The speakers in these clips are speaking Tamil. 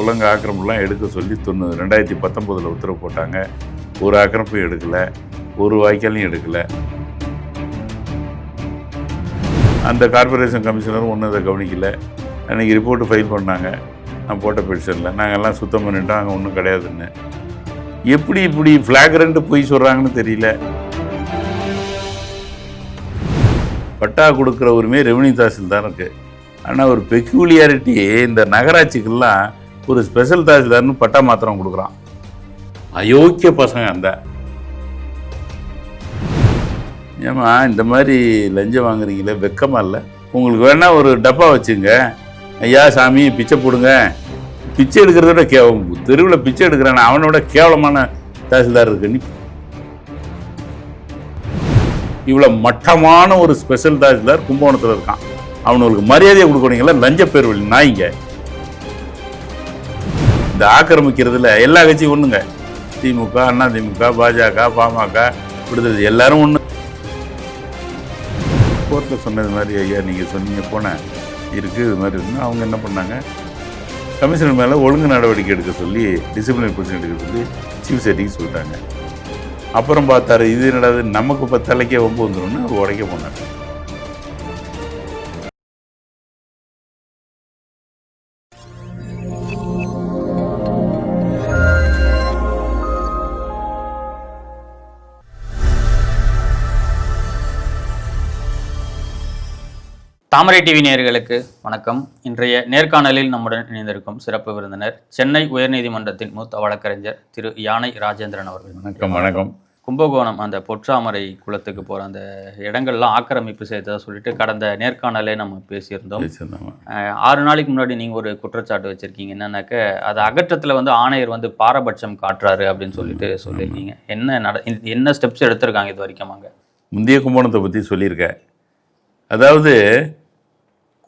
புலங்க ஆக்கிரமெல்லாம் எடுக்க சொல்லி தொண்ணூறு ரெண்டாயிரத்தி பத்தொம்போதில் உத்தரவு போட்டாங்க. ஒரு ஆக்கிரமிப்பும் எடுக்கலை. ஒரு வாய்க்காலையும் எடுக்கலை. அந்த கார்ப்பரேஷன் கமிஷனரும் ஒன்றும் அதை கவனிக்கல. அன்றைக்கி ரிப்போர்ட்டு ஃபைல் பண்ணாங்க. நான் போட்ட பெட்டிஷனில் நாங்கள்லாம் சுத்தம் பண்ணிட்டோம். அங்கே ஒன்றும் கிடையாதுன்னு. எப்படி இப்படி ஃப்ளாக்ரண்ட்டு பொய் சொல்கிறாங்கன்னு தெரியல. பட்டா கொடுக்குற உரிமை ரெவன்யூ தாசில்தார் இருக்குது ஆனால் ஒரு பெக்யூலியாரிட்டி இந்த நகராட்சிக்கெல்லாம் ஒரு ஸ்பெஷல் தாசில்தார்னு பட்டா மாத்திரம் கொடுக்குறான். அயோக்கிய பசங்க அந்த. ஏம்மா இந்த மாதிரி லஞ்சம் வாங்குறீங்களே வெக்கமாக இல்லை? உங்களுக்கு வேணால் ஒரு டப்பா வச்சுங்க. ஐயா சாமி பிச்சை போடுங்க. பிச்சை எடுக்கிறத விட கே தெருவில் பிச்சை எடுக்கிறான் அவனோட கேவலமான தாசில்தார் இருக்குன்னு இவ்வளோ மட்டமான ஒரு ஸ்பெஷல் தாசில்தார் கும்பகோணத்தில் இருக்கான். அவனுக்கு மரியாதையை கொடுக்கணுங்களா லஞ்ச பேர்வழி நாய்ங்க. இந்த ஆக்கிரமிக்கிறதுல எல்லா கட்சியும் ஒண்ணுங்க. திமுக அண்ணா திமுக பாஜக பாமக விடுதலை எல்லாரும் ஒன்று கோர்ட்டில் சொன்னது மாதிரி ஐயா நீங்கள் சொன்னீங்க போனேன் இருக்குது இது மாதிரி இருந்தால் அவங்க என்ன பண்ணாங்க? கமிஷனர் மேலே ஒழுங்கு நடவடிக்கை எடுக்க சொல்லி டிசிப்ளினரி பொசிஷன் எடுக்க சொல்லி சீஃப் செட்டிங் சொல்லிட்டாங்க. அப்புறம் பார்த்தாரு இது என்னடாது நமக்கு பத்தலைக்கே ஒம்பு வந்துடும்னு உடைக்க போனார். தாமரை டிவி நேயர்களுக்கு வணக்கம். இன்றைய நேர்காணலில் நம்முடன் இணைந்திருக்கும் சிறப்பு விருந்தினர் சென்னை உயர்நீதிமன்றத்தின் மூத்த வழக்கறிஞர் திரு யானை ராஜேந்திரன் அவர்கள். வணக்கம் வணக்கம். கும்பகோணம் அந்த பொற்றாமரை குளத்துக்கு போகிற அந்த இடங்கள்லாம் ஆக்கிரமிப்பு செய்ததா சொல்லிட்டு கடந்த நேர்காணலே நம்ம பேசியிருந்தோம். ஆறு நாளைக்கு முன்னாடி நீங்கள் ஒரு குற்றச்சாட்டு வச்சுருக்கீங்க. என்னன்னாக்க அது அகற்றத்தில் வந்து ஆணையர் வந்து பாரபட்சம் காட்டுறாரு அப்படின்னு சொல்லிட்டு சொல்லியிருக்கீங்க. என்ன நட என்ன ஸ்டெப்ஸ் எடுத்திருக்காங்க இது வரைக்கும் அங்கே? முந்தைய கும்பகோணத்தை பற்றி சொல்லியிருக்கேன். அதாவது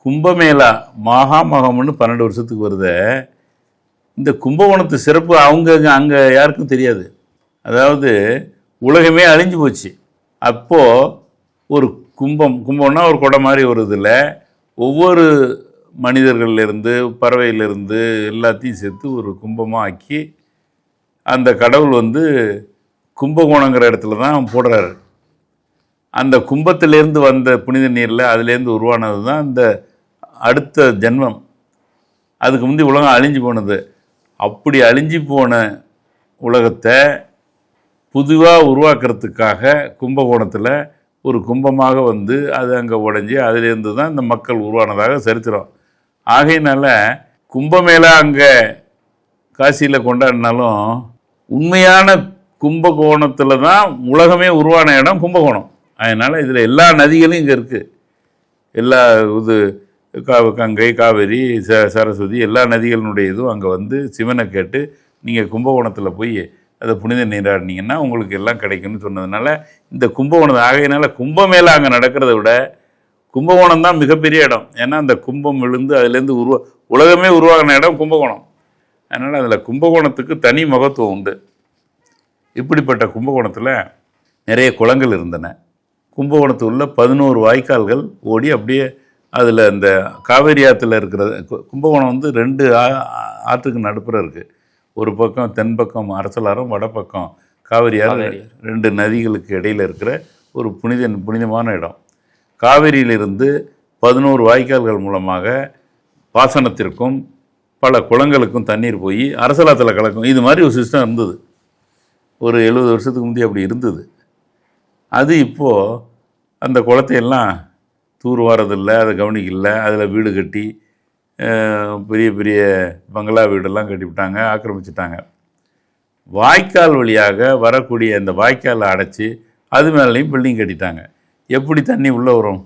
கும்பமேளா மகாமகம்னு பன்னெண்டு வருஷத்துக்கு வருத இந்த கும்பகோணத்து சிறப்பு அவங்க அங்கே யாருக்கும் தெரியாது. அதாவது உலகமே அழிஞ்சு போச்சு. அப்போது ஒரு கும்பம் கும்பம்னா ஒரு குடை மாதிரி ஒரு இதில் ஒவ்வொரு மனிதர்கள்லேருந்து பறவையிலேருந்து எல்லாத்தையும் சேர்த்து ஒரு கும்பமாக ஆக்கி அந்த கடவுள் வந்து கும்பகோணங்கிற இடத்துல தான் போடுறாரு. அந்த கும்பத்திலேருந்து வந்த புனித நீரில் அதுலேருந்து உருவானது தான் இந்த அடுத்த ஜென்மம். அதுக்கு முந்தி உலகம் அழிஞ்சு போனது. அப்படி அழிஞ்சு போன உலகத்தை புதுவாக உருவாக்குறதுக்காக கும்பகோணத்தில் ஒரு கும்பமாக வந்து அது அங்கே உடஞ்சி அதிலேருந்து தான் இந்த மக்கள் உருவானதாக சரித்திரம். ஆகையினால கும்பமேளா அங்கே காசியில் கொண்டாடினாலும் உண்மையான கும்பகோணத்தில் தான் உலகமே உருவான இடம் கும்பகோணம். அதனால் இதில் எல்லா நதிகளும் இங்கே இருக்குது எல்லா இது கங்கை காவேரி ச சரஸ்வதி எல்லா நதிகளினுடைய இதுவும் அங்கே வந்து சிவனை கேட்டு நீங்கள் கும்பகோணத்தில் போய் அதை புனித நீராடினீங்கன்னா உங்களுக்கு எல்லாம் கிடைக்கும்னு சொன்னதுனால இந்த கும்பகோணம் ஆகையினால கும்பமேளா அங்கே நடக்கிறத விட கும்பகோணம் தான் மிகப்பெரிய இடம். ஏன்னா அந்த கும்பம் விழுந்து அதுலேருந்து உருவா உலகமே உருவாகின இடம் கும்பகோணம். அதனால் அதில் கும்பகோணத்துக்கு தனி மகத்துவம் உண்டு. இப்படிப்பட்ட கும்பகோணத்தில் நிறைய குளங்கள் இருந்தன. கும்பகோணத்து உள்ள பதினோரு வாய்க்கால்கள் ஓடி அப்படியே அதில் இந்த காவேரி ஆற்றுல இருக்கிற கும்பகோணம் வந்து ரெண்டு ஆ- ஆற்றுக்கு நடுப்புற இருக்குது ஒரு பக்கம் தென்பக்கம் அரசலாறும் வடபக்கம் காவேரி ஆறு காவேரி. ரெண்டு நதிகளுக்கு இடையில் இருக்கிற ஒரு புனித புனிதமான இடம். காவேரியிலிருந்து பதினோரு வாய்க்கால்கள் மூலமாக பாசனத்திற்கும் பல குளங்களுக்கும் தண்ணீர் போய் அரசலாத்தில் கலக்கும். இது மாதிரி ஒரு சிஸ்டம் இருந்தது. ஒரு எழுபது வருஷத்துக்கு முந்தைய அப்படி இருந்தது. அது இப்போது அந்த குளத்தையெல்லாம் தூர் வாரதில்லை அதை கவனிக்கல அதில் வீடு கட்டி பெரிய பெரிய பங்களா வீடெல்லாம் கட்டிவிட்டாங்க ஆக்கிரமிச்சிட்டாங்க. வாய்க்கால் வழியாக வரக்கூடிய அந்த வாய்க்காலை அடைச்சி அது மேலேயும் பில்டிங் கட்டிட்டாங்க. எப்படி தண்ணி உள்ளே வரும்?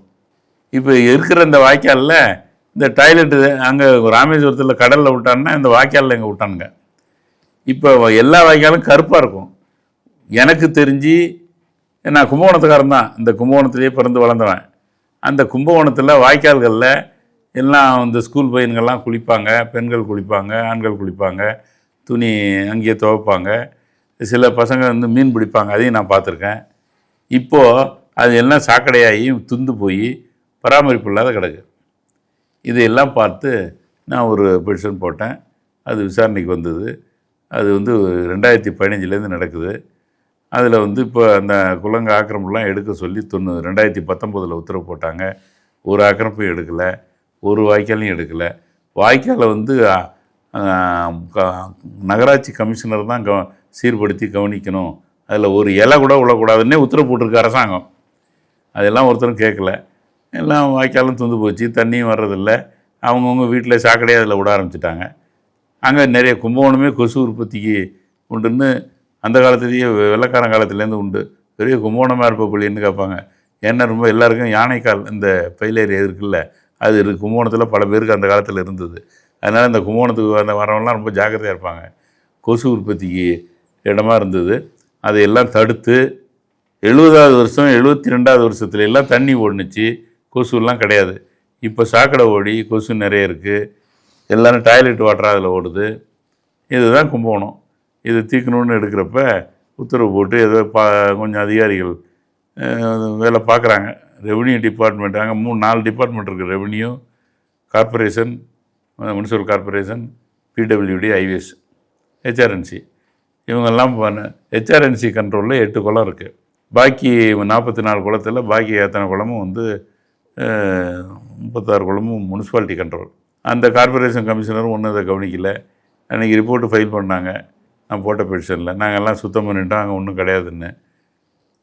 இப்போ இருக்கிற இந்த வாய்க்காலில் இந்த டாய்லெட்டு அங்கே ராமேஸ்வரத்தில் கடலில் விட்டாங்கன்னா இந்த வாய்க்காலில் எங்கே விட்டானுங்க. இப்போ எல்லா வாய்க்காலும் கருப்பாக இருக்கும். எனக்கு தெரிஞ்சு நான் கும்பகோணத்துக்காரன் தான். இந்த கும்பகோணத்துலேயே பிறந்து வளர்ந்தவன். அந்த கும்பகோணத்தில் வாய்க்கால்களில் எல்லாம் இந்த ஸ்கூல் பையன்கள்லாம் குளிப்பாங்க பெண்கள் குளிப்பாங்க ஆண்கள் குளிப்பாங்க துணி அங்கேயே துவைப்பாங்க. சில பசங்க வந்து மீன் பிடிப்பாங்க அதையும் நான் பார்த்துருக்கேன். இப்போது அது எல்லாம் சாக்கடையாகி துந்து போய் பராமரிப்பு இல்லாத கிடக்கு. இதையெல்லாம் பார்த்து நான் ஒரு பெட்டிஷன் போட்டேன். அது விசாரணைக்கு வந்தது. அது வந்து ரெண்டாயிரத்தி பதினஞ்சுலேருந்து நடக்குது. அதில் வந்து இப்போ அந்த குலங்க ஆக்கிரமெல்லாம் எடுக்க சொல்லி தொண்ணூறு ரெண்டாயிரத்தி பத்தொம்போதில் உத்தரவு போட்டாங்க. ஒரு ஆக்கிரமிப்பும் எடுக்கலை. ஒரு வாய்க்காலையும் எடுக்கலை. வாய்க்காலை வந்து க- நகராட்சி கமிஷனர் தான் கவ சீர்படுத்தி கவனிக்கணும். அதில் ஒரு இலை கூட விழக்கூடாதுன்னே உத்தரவு போட்டிருக்கு அரசாங்கம். அதெல்லாம் ஒருத்தரும் கேட்கல எல்லாம் வாய்க்காலும் துந்து போச்சு. தண்ணியும் வர்றதில்ல. அவங்கவுங்க வீட்டில் சாக்கடையாக அதில் விட ஆரம்பிச்சிட்டாங்க. அங்கே நிறைய கும்பகோணமே கொசு உற்பத்திக்கு உண்டுன்னு அந்த காலத்துலேயே வெள்ளக்காரன் காலத்துலேருந்து உண்டு. பெரிய கும்போணமாக இருப்ப புள்ளின்னு கேட்பாங்க. ஏன்னா ரொம்ப எல்லாருக்கும் யானைக்கால் இந்த பயிலேரி இருக்குல்ல அது இருக்கு கும்போணத்தில் பல பேருக்கு அந்த காலத்தில் இருந்தது. அதனால் இந்த கும்பகோணத்துக்கு வந்த வரவங்களாம் ரொம்ப ஜாக்கிரதையாக இருப்பாங்க. கொசு உற்பத்திக்கு இடமா இருந்தது. அதையெல்லாம் தடுத்து எழுபதாவது வருஷம் எழுபத்தி ரெண்டாவது வருஷத்துல எல்லாம் தண்ணி ஓடுனுச்சு. கொசுலாம் கிடையாது. இப்போ சாக்கடை ஓடி கொசு நிறைய இருக்குது எல்லோரும் டாய்லெட் வாட்டர் அதில் ஓடுது. இதுதான் கும்பகோணம். இதை தீர்க்கணும்னு எடுக்கிறப்ப உத்தரவு போட்டு ஏதோ பா கொஞ்சம் அதிகாரிகள் வேலை பார்க்குறாங்க. ரெவென்யூ டிபார்ட்மெண்ட் அங்கே மூணு நாலு டிபார்ட்மெண்ட் இருக்குது revenue corporation municipal corporation PWD IVS HRNC இவங்கெல்லாம் பண்ண ஹெச்ஆர்என்சி கண்ட்ரோலில் எட்டு குளம் இருக்குது பாக்கி நாற்பத்தி நாலு குளத்தில் பாக்கி எத்தனை குளமும் வந்து முப்பத்தாறு குளமும் முனிசிபாலிட்டி கண்ட்ரோல் அந்த கார்ப்பரேஷன் கமிஷனரும் ஒன்றும் அதை கவனிக்கலை. அன்றைக்கி ரிப்போர்ட்டு ஃபைல் பண்ணாங்க. நான் போட்ட பெட்டிஷனில் நாங்கள் எல்லாம் சுத்தம் பண்ணிட்டோம். அங்கே ஒன்றும் கிடையாதுன்னு.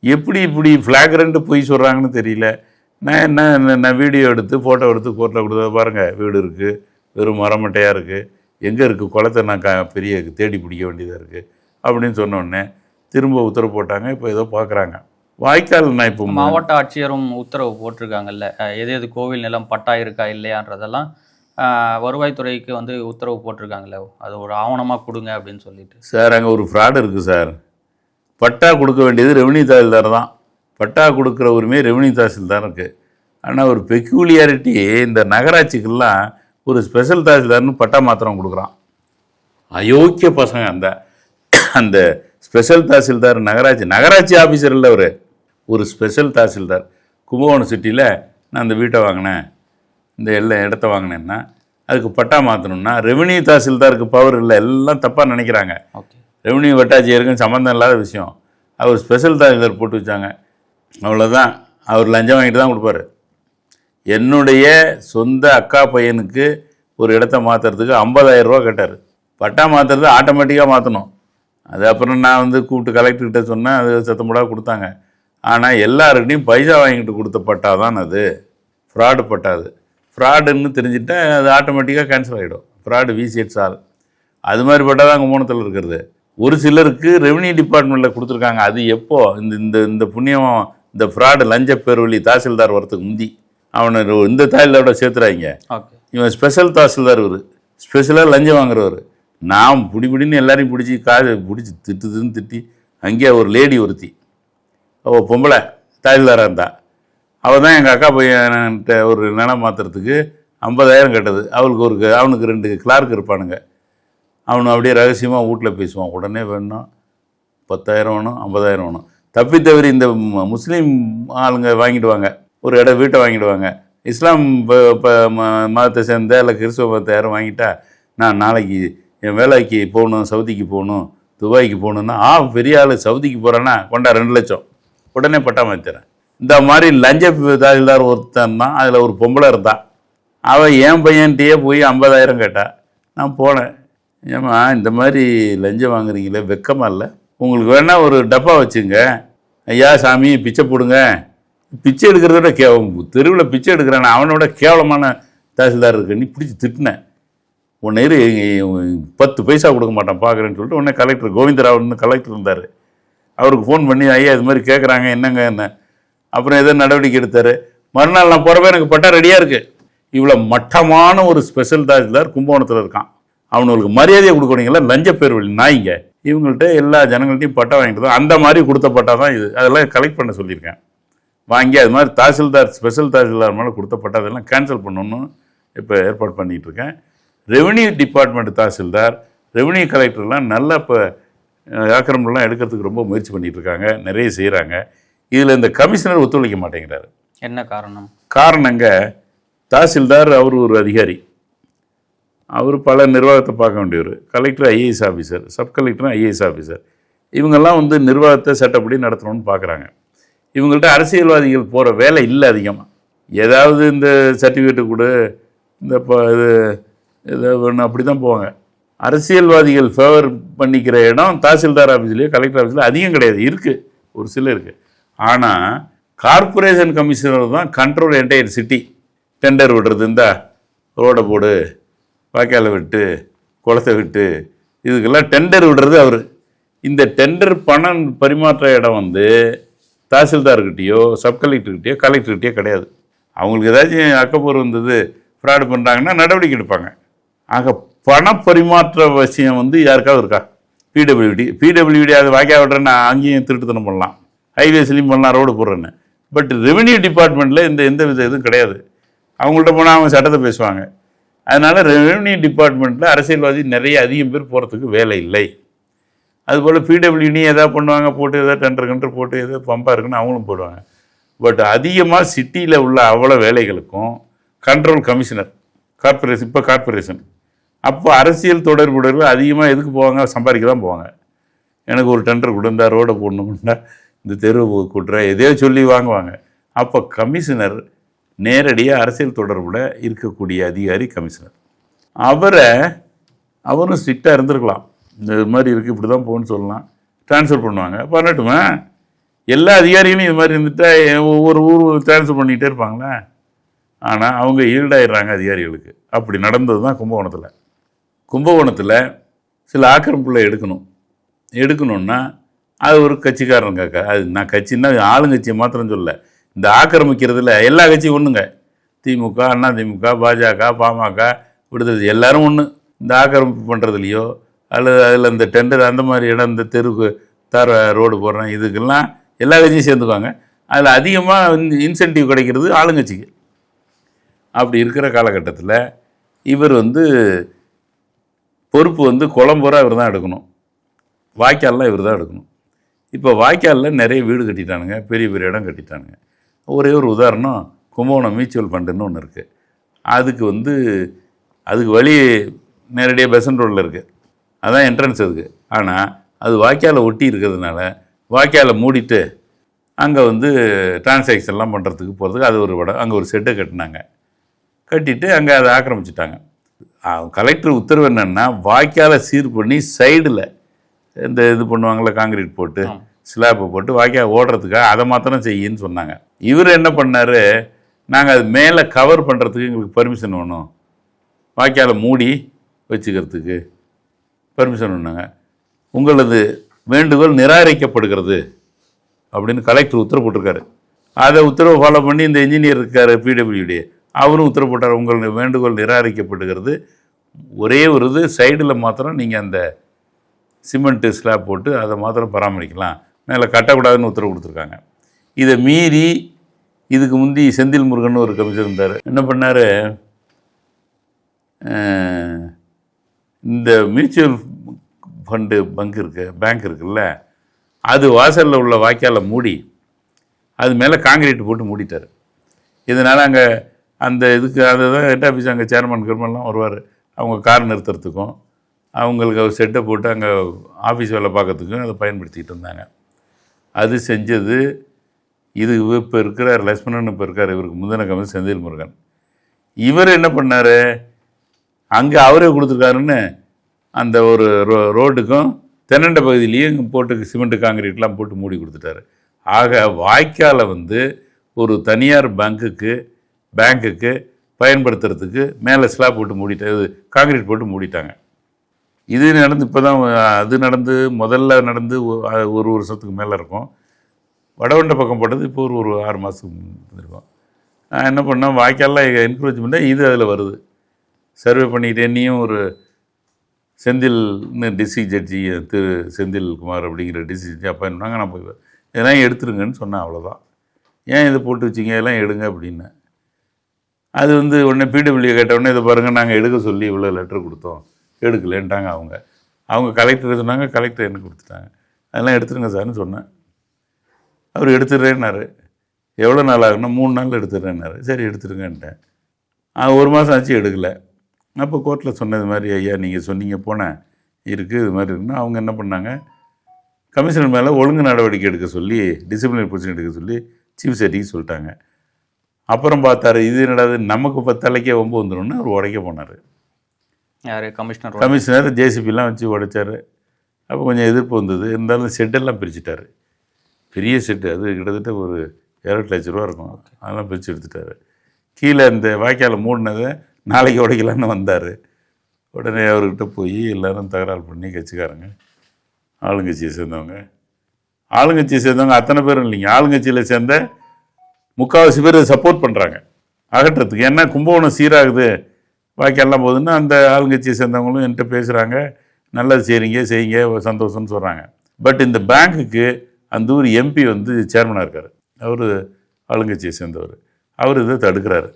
எப்படி இப்படி ஃப்ளாக்ரண்ட்டு பொய் சொல்கிறாங்கன்னு தெரியல. நான் என்ன நான் வீடியோ எடுத்து ஃபோட்டோ எடுத்து கோர்ட்டில் கொடுத்தா பாருங்கள் வீடு இருக்குது வெறும் மரமட்டையாக இருக்குது எங்கே இருக்குது குளத்தை நான் க பெரிய தேடி பிடிக்க வேண்டியதாக இருக்குது அப்படின்னு சொன்னோடனே திரும்ப உத்தரவு போட்டாங்க. இப்போ ஏதோ பார்க்குறாங்க. வாய்க்கால் நான் இப்போ மாவட்ட ஆட்சியரும் உத்தரவு போட்டிருக்காங்கல்ல. எது எது கோவில் நிலம் பட்டா இருக்கா இல்லையான்றதெல்லாம் வருவாய்த்துறைக்கு வந்து உத்தரவு போட்டிருக்காங்களே அது ஒரு ஆவணமாக கொடுங்க அப்படின்னு சொல்லிட்டு. சார் அங்கே ஒரு ஃப்ராடு இருக்குது சார். பட்டா கொடுக்க வேண்டியது ரெவன்யூ தாசில்தார் தான். பட்டா கொடுக்குற உரிமை ரெவன்யூ தாசில்தார் இருக்குது ஆனால் ஒரு பெக்யூலியாரிட்டி இந்த நகராட்சிக்கெல்லாம் ஒரு ஸ்பெஷல் தாசில்தார்னு பட்டா மாத்திரம் கொடுக்குறான். அயோக்கிய பசங்க அந்த அந்த ஸ்பெஷல் தாசில்தார் நகராட்சி நகராட்சி ஆஃபீஸர் இல்லை அவர். ஒரு ஸ்பெஷல் தாசில்தார். கும்பகோணம் சிட்டியில் நான் அந்த வீட்டை வாங்கினேன். இந்த எல்லா இடத்த வாங்கினேன்னா அதுக்கு பட்டா மாற்றணும்னா ரெவன்யூ தாசில்தாருக்கு பவர் இல்லை எல்லாம் தப்பாக நினைக்கிறாங்க. ஓகே ரெவன்யூ வட்டாட்சியருக்கும் சம்மந்தம் இல்லாத விஷயம். அவர் ஸ்பெஷல் தாசில்தார் போட்டு வச்சாங்க. அவ்வளோதான் அவர் லஞ்சம் வாங்கிட்டு தான் கொடுப்பாரு. என்னுடைய சொந்த அக்கா பையனுக்கு ஒரு இடத்த மாற்றுறதுக்கு 50000 ரூபா கேட்டார். பட்டா மாற்றுறது ஆட்டோமேட்டிக்காக மாற்றணும் அது அப்புறம் நான் வந்து கூப்பிட்டு கலெக்டர்கிட்ட சொன்னேன் அது சத்தமுடாக கொடுத்தாங்க. ஆனால் எல்லாருக்கிட்டையும் பைசா வாங்கிட்டு கொடுத்த பட்டா தான் அது. ஃப்ராடு பட்டா அது. ஃப்ராடுன்னு தெரிஞ்சுட்டா அது ஆட்டோமேட்டிக்காக கேன்சல் ஆகிடும் ஃப்ராடு விசிஎட்ஸ் ஆல். அது மாதிரி பட்டா தான் கும்பகோணத்தில் இருக்கிறது. ஒரு சிலருக்கு ரெவன்யூ டிபார்ட்மெண்ட்டில் கொடுத்துருக்காங்க. அது எப்போ? இந்த இந்த இந்த புண்ணியம் இந்த ஃப்ராடு லஞ்ச பேர்வழி தாசில்தார் வரத்துக்கு முந்தி. அவனை இந்த தாசில்தாரோட சேர்த்துறாங்க. இவன் ஸ்பெஷல் தாசில்தார் இவர். ஸ்பெஷலாக லஞ்சம் வாங்குறவர். நான் பிடி பிடின்னு எல்லாரையும் பிடிச்சி காது பிடிச்சி திட்டுதுன்னு திட்டி அங்கேயே ஒரு லேடி ஒருத்தி. அவள் பொம்பளை தாசில்தாராக இருந்தா. அவள் தான் எங்கள் அக்கா பையன்கிட்ட ஒரு நிலம் மாற்றுறதுக்கு ஐம்பதாயிரம் கட்டது. அவளுக்கு ஒரு க- அவனுக்கு ரெண்டு கிளார்க் இருப்பானுங்க. அவனு அப்படியே ரகசியமாக வீட்டில் பேசுவான். உடனே வேணும் பத்தாயிரம் வேணும் ஐம்பதாயிரம் வேணும். தப்பி தவிர இந்த முஸ்லீம் ஆளுங்க வாங்கிடுவாங்க. ஒரு இடம் வீட்டை வாங்கிடுவாங்க. இஸ்லாம் இப்போ ம- மதத்தை சேர்ந்த இல்லை கிறிஸ்துவ மதத்தை யாரும் வாங்கிட்டா நான் நாளைக்கு என் வேலைக்கு போகணும் சவுதிக்கு போகணும் துபாய்க்கு போகணுன்னா ஆ பெரிய ஆள் சவுதிக்கு போகிறேன்னா கொண்டா ரெண்டு லட்சம். உடனே பட்டா மாற்றிறேன் இந்த மாதிரி லஞ்ச தாசில்தார் ஒருத்தன் தான் அதில் ஒரு பொம்பளை இருந்தான் அவள் என் பையன்கிட்டயே போய் ஐம்பதாயிரம் கேட்டா நான் போனேன். ஏம்மா இந்த மாதிரி லஞ்சம் வாங்குறீங்களே வெக்கமாக இல்லை? உங்களுக்கு வேணால் ஒரு டப்பா வச்சுங்க. ஐயா சாமி பிச்சை போடுங்க. பிச்சை எடுக்கிறத விட கே தெருவில் பிச்சை எடுக்கிறான் அவனோட கேவலமான தாசில்தார் இருக்கு. நீ பிடிச்சி திட்டினேன் உன்னை இரு பத்து பைசா கொடுக்க மாட்டான் பார்க்குறேன்னு சொல்லிட்டு உடனே கலெக்டர் கோவிந்தராவ்னு கலெக்டர் இருந்தார். அவருக்கு ஃபோன் பண்ணி ஐயா இது மாதிரி கேட்குறாங்க என்னங்க? என்ன? அப்புறம் ஏதோ நடவடிக்கை எடுத்தார். மறுநாள் நான் போகிறப்ப எனக்கு பட்டா ரெடியாக இருக்குது இவ்வளோ மட்டமான ஒரு ஸ்பெஷல் தாஜ்தார் கும்பகோணத்தில் இருக்கான். அவனுங்களுக்கு மரியாதையை கொடுக்கணுங்களா லஞ்ச பேர் வழி நாய்ங்க. இவங்கள்ட்ட எல்லா ஜனங்கள்ட்டையும் பட்டா வாங்கிட்டு தான் அந்த மாதிரி கொடுத்த பட்டா தான் இது. அதெல்லாம் கலெக்ட் பண்ண சொல்லியிருக்கேன். வாங்கி அது மாதிரி தாசில்தார் ஸ்பெஷல் தாசில்தார் மேலே கொடுத்த பட்டா அதெல்லாம் கேன்சல் பண்ணணும்னு இப்போ ஏற்பாடு பண்ணிகிட்டு இருக்கேன். ரெவன்யூ டிபார்ட்மெண்ட் தாசில்தார் ரெவன்யூ கலெக்டர்லாம் நல்லா இப்போ ஆக்கிரமெல்லாம் எடுக்கிறதுக்கு ரொம்ப முயற்சி பண்ணிகிட்டு இருக்காங்க. நிறைய செய்கிறாங்க இதில் இந்த கமிஷனர் ஒத்துழைக்க மாட்டேங்கிறாரு. என்ன காரணம்? காரணங்க தாசில்தார் அவர் ஒரு அதிகாரி. அவர் பல நிர்வாகத்தை பார்க்க வேண்டியவர். கலெக்டர் ஐஏஎஸ் ஆஃபீஸர் சப் கலெக்டரும் ஐஏஎஸ் ஆஃபீஸர் இவங்கெல்லாம் வந்து நிர்வாகத்தை சட்டப்படி நடத்தணும்னு பார்க்குறாங்க. இவங்கள்ட்ட அரசியல்வாதிகள் போகிற வேலை இல்லை அதிகமாக ஏதாவது இந்த சர்டிஃபிகேட்டு கொடு இந்த இப்போ இது இதை வேணும் அப்படி தான் போவாங்க. அரசியல்வாதிகள் ஃபேவர் பண்ணிக்கிற இடம் தாசில்தார் ஆஃபீஸ்லேயோ கலெக்டர் ஆஃபீஸில் அதிகம் கிடையாது. இருக்குது ஒரு சில இருக்குது ஆனால் கார்ப்பரேஷன் கமிஷனர் தான் கண்ட்ரோல் என்டையர் சிட்டி டெண்டர் விடுறது. இந்த ரோடை போடு வாய்க்காலை விட்டு குளத்தை விட்டு இதுக்கெல்லாம் டெண்டர் விடுறது அவர். இந்த டெண்டர் பணம் பரிமாற்ற இடம் வந்து தாசில்தார்கிட்டேயோ சப் கலெக்டர்கிட்டயோ கலெக்டர்கிட்டயோ கிடையாது. அவங்களுக்கு ஏதாச்சும் அக்கப்பூர்வம் இருந்தது ஃப்ராடு பண்ணுறாங்கன்னா நடவடிக்கை எடுப்பாங்க. ஆக பண பரிமாற்ற விஷயம் வந்து யாருக்காவது இருக்கா? பிடபிள்யூடி பிடபிள்யூடி அது வாய்க்கா விடுறேன்னா அங்கேயும் திருட்டுத்தனம் பண்ணலாம். ஹைவேஸ்லையும் பண்ணலாம் ரோடு போடுறேன்னு. பட் ரெவென்யூ டிபார்ட்மெண்ட்டில் இந்த எந்த வித இதுவும் கிடையாது. அவங்கள்ட்ட போனால் அவங்க சட்டத்தை பேசுவாங்க. அதனால் ரெவென்யூ டிபார்ட்மெண்ட்டில் அரசியல்வாதி நிறைய அதிகம் பேர் போகிறதுக்கு வேலை இல்லை. அதுபோல் பிடபிள்யூனி எதாவது பண்ணுவாங்க போட்டு எதாவது டெண்டர் கண்டர் போட்டு எதாவது பம்பாக இருக்குன்னு அவங்களும் போடுவாங்க. பட் அதிகமாக சிட்டியில் உள்ள அவ்வளோ வேலைகளுக்கும் கண்ட்ரோல் கமிஷனர் கார்ப்பரேஷன் இப்போ கார்ப்பரேஷன் அப்போ அரசியல் தொடர்புடர்கள் அதிகமாக எதுக்கு போவாங்க? சம்பாதிக்க தான் போவாங்க. எனக்கு ஒரு டெண்டர் கொடுந்தா ரோடை போடணும்னா இந்த தெரு கூட்டுற எதையோ சொல்லி வாங்குவாங்க. அப்போ கமிஷனர் நேரடியாக அரசியல் தொடர்பில் இருக்கக்கூடிய அதிகாரி கமிஷனர். அவரை அவரும் ஸ்ட்ரிக்டாக இருந்திருக்கலாம். இந்த மாதிரி இருக்குது இப்படி தான் போகணும்னு சொல்லலாம். ட்ரான்ஸ்ஃபர் பண்ணுவாங்க. பண்ணட்டுமா? எல்லா அதிகாரிகளும் இது மாதிரி இருந்துட்டா ஒவ்வொரு ஊர் ட்ரான்ஸ்ஃபர் பண்ணிகிட்டே இருப்பாங்களே. ஆனால் அவங்க ஈல்டாயிடுறாங்க அதிகாரிகளுக்கு. அப்படி நடந்தது தான் கும்பகோணத்தில். கும்பகோணத்தில் சில ஆக்கிரமிப்புள்ள எடுக்கணும். எடுக்கணுன்னா அது ஒரு கட்சிக்காரன் அது நான் கட்சின்னா ஆளுங்கட்சியை மாத்திரம் சொல்ல இந்த ஆக்கிரமிக்கிறதுல எல்லா கட்சியும் ஒன்றுங்க திமுக அண்ணா திமுக பாஜக பாமக விடுதலை எல்லாரும் ஒன்று இந்த ஆக்கிரமிப்பு பண்ணுறதுலையோ அல்லது அதில் இந்த டெண்டர் அந்த மாதிரி இடம் இந்த தெருக்கு தார் ரோடு போடுறேன் இதுக்கெல்லாம் எல்லா கட்சியும் சேர்ந்துக்குவாங்க. அதில் அதிகமாக இன்சென்டிவ் கிடைக்கிறது ஆளுங்கட்சிக்கு. அப்படி இருக்கிற காலகட்டத்தில் இவர் வந்து பொறுப்பு வந்து குளம்புறா இவர் தான் எடுக்கணும். வாய்க்கால்லாம் இவர் தான் எடுக்கணும். இப்போ வாய்க்காலில் நிறைய வீடு கட்டிட்டானுங்க பெரிய பெரிய இடம் கட்டிட்டானுங்க. ஒரே ஒரு உதாரணம் கும்பகோணம் மியூச்சுவல் ஃபண்டுன்னு ஒன்று இருக்குது அதுக்கு வந்து அதுக்கு வழி நேரடியாக பெசன்ட் ரோடில் இருக்குது அதான் என்ட்ரன்ஸ் அதுக்கு. ஆனால் அது வாய்க்காலை ஒட்டி இருக்கிறதுனால வாய்க்காலை மூடிட்டு அங்கே வந்து டிரான்சாக்ஷன்லாம் பண்ணுறதுக்கு போகிறதுக்கு அது ஒரு இடம் அங்கே ஒரு செட்டை கட்டினாங்க. கட்டிட்டு அங்கே அதை ஆக்கிரமிச்சிட்டாங்க. கலெக்டர் உத்தரவு என்னென்னா வாய்க்காலை சீர் பண்ணி சைடில் இந்த இது பண்ணுவாங்கள்ல காங்கிரீட் போட்டு ஸ்லாப்பை போட்டு வாய்க்கால் ஓடுறதுக்காக அதை மாத்திரம் செய்யின்னு சொன்னாங்க. இவர் என்ன பண்ணார்? நாங்கள் அது மேலே கவர் பண்ணுறதுக்கு எங்களுக்கு பர்மிஷன் வேணும். வாய்க்காலை மூடி வச்சுக்கிறதுக்கு பர்மிஷன் வேணுங்க உங்களது வேண்டுகோள் நிராகரிக்கப்படுகிறது அப்படின்னு கலெக்டர் உத்தரவு போட்டிருக்காரு. அதை உத்தரவு ஃபாலோ பண்ணி இந்த இன்ஜினியர் இருக்கார் பிடபிள்யூடி அவரும் உத்தரவு போட்டார் உங்கள் வேண்டுகோள் நிராகரிக்கப்படுகிறது. ஒரே ஒரு இது சைடில் மாத்திரம் நீங்கள் அந்த சிமெண்ட்டு ஸ்லாப் போட்டு அதை மாத்திரம் பராமரிக்கலாம். மேலே கட்டக்கூடாதுன்னு உத்தரவு கொடுத்துருக்காங்க. இதை மீறி இதுக்கு முந்தி செந்தில் முருகன் ஒரு கமிஷன் இருந்தார். என்ன பண்ணார்? இந்த மியூச்சுவல் ஃபண்டு பங்க் இருக்கு பேங்க் இருக்குல்ல அது வாசலில் உள்ள வாய்க்காலை மூடி அது மேலே காங்கிரீட் போட்டு மூடிட்டார். இதனால் அங்கே அந்த இதுக்கு அதை தான் ஹெட் ஆஃபீஸ் அங்கே சேர்மன் கிருமெல்லாம் வருவார். அவங்க கார் நிறுத்துறதுக்கும். அவங்களுக்கு அவர் செட்டை போட்டு அங்கே ஆஃபீஸ் வேலை பார்க்கறதுக்கும் அதை பயன்படுத்திக்கிட்டு இருந்தாங்க. அது செஞ்சது இது இப்போ இருக்கிறார் லக்ஷ்மணன் இப்போ இருக்கார் இவருக்கு முந்தின கமிஷன் செந்தில் முருகன். இவர் என்ன பண்ணார்? அங்கே அவரே கொடுத்துருக்காருன்னு அந்த ஒரு ரோ ரோட்டுக்கும் தென்னண்ட பகுதியிலையும் போட்டு சிமெண்ட்டு காங்கிரீட்லாம் போட்டு மூடி கொடுத்துட்டாரு. ஆக வாய்க்காலை வந்து ஒரு தனியார் பேங்க்குக்கு பேங்க்குக்கு பயன்படுத்துறதுக்கு மேலே ஸ்லாப் போட்டு மூடிட்டு காங்கிரீட் போட்டு மூடிட்டாங்க. இது நடந்து இப்போ தான் அது நடந்து முதல்ல நடந்து ஒரு வருஷத்துக்கு மேலே இருக்கும். வடவண்ட பக்கம் போட்டது இப்போ ஒரு ஒரு ஆறு மாதத்துக்கு இருக்கும். நான் என்ன பண்ணேன் வாய்க்காலில் என்கரேஜ் இது அதில் வருது. சர்வே பண்ணிக்கிட்டு என்னையும் ஒரு செந்தில்னு டிஸ்ட்ரிக் ஜட்ஜி திரு செந்தில் குமார் அப்படிங்கிற டிஸ்ட்ரிக் ஜட்ஜி அப்போ பண்ணாங்க நான் போய் இதெல்லாம் எடுத்துருங்கன்னு சொன்னேன் அவ்வளோதான் ஏன் இதை போட்டு வச்சிங்க இதெல்லாம் எடுங்க அப்படின்னேன் அது வந்து உடனே பிடபிள்யூ கேட்டவுடனே இதை பாருங்கள் நாங்கள் எடுக்க சொல்லி இவ்வளோ லெட்டர் கொடுத்தோம். எடுக்கலைன்ட்டாங்க அவங்க. அவங்க கலெக்டர் சொன்னாங்க கலெக்டர் எனக்கு கொடுத்துட்டாங்க. அதெல்லாம் எடுத்துருங்க சார்னு சொன்னேன். அவர் எடுத்துடுறேன்னாரு. எவ்வளோ நாள் ஆகுன்னா மூணு நாள் எடுத்துடுறேன்னாரு. சரி எடுத்துருங்கன்ட்டேன் ஒரு மாதம் ஆச்சு எடுக்கலை. அப்போ கோர்ட்டில் சொன்னது மாதிரி ஐயா நீங்கள் சொன்னீங்க போனேன். இருக்குது இது மாதிரி இருக்குன்னா. அவங்க என்ன பண்ணாங்க? கமிஷனர் மேலே ஒழுங்கு நடவடிக்கை எடுக்க சொல்லி டிசிப்ளினரி பொசிஷன் எடுக்க சொல்லி சீஃப் செட்டிக்கு சொல்லிட்டாங்க. அப்புறம் பார்த்தாரு இது என்னடாது நமக்கு தலைக்கே ஒம்பு வந்துடும்னு அவர் உடைக்க போனார். யாரு? கமிஷனர் கமிஷனர் ஜேசிபிலாம் வச்சு உடைச்சாரு. அப்போ கொஞ்சம் எதிர்ப்பு வந்தது. இருந்தாலும் ஷெட்டெல்லாம் பிரிச்சுட்டாரு. பெரிய ஷெட்டு அது கிட்டத்தட்ட ஒரு இருபத்தி லட்ச ரூபா இருக்கும். அதெல்லாம் பிரித்து எடுத்துட்டாரு. கீழே இந்த வாய்க்காலை மூடினதை நாளைக்கு உடைக்கலான்னு வந்தார். உடனே அவர்கிட்ட போய் எல்லாரும் தகராறு பண்ணி கட்சிக்காரங்க ஆளுங்கட்சியை சேர்ந்தவங்க. ஆளுங்கட்சியை சேர்ந்தவங்க அத்தனை பேரும் இல்லைங்க. ஆளுங்கட்சியில் சேர்ந்த முக்கால்வாசி பேர் சப்போர்ட் பண்ணுறாங்க அகற்றத்துக்கு ஏன்னா கும்பகோணம் சீராகுது. வாய்க்கெல்லாம் போகுதுன்னா அந்த ஆளுங்கட்சியை சேர்ந்தவங்களும் என்கிட்ட பேசுகிறாங்க நல்லது செய்கிறீங்க செய்யுங்க சந்தோஷம்னு சொல்கிறாங்க பட் இந்த பேங்க்குக்கு அந்த ஊர் எம்பி வந்து சேர்மனாக இருக்கார். அவர் ஆளுங்கட்சியை சேர்ந்தவர். அவர் இதை தடுக்கிறாரு.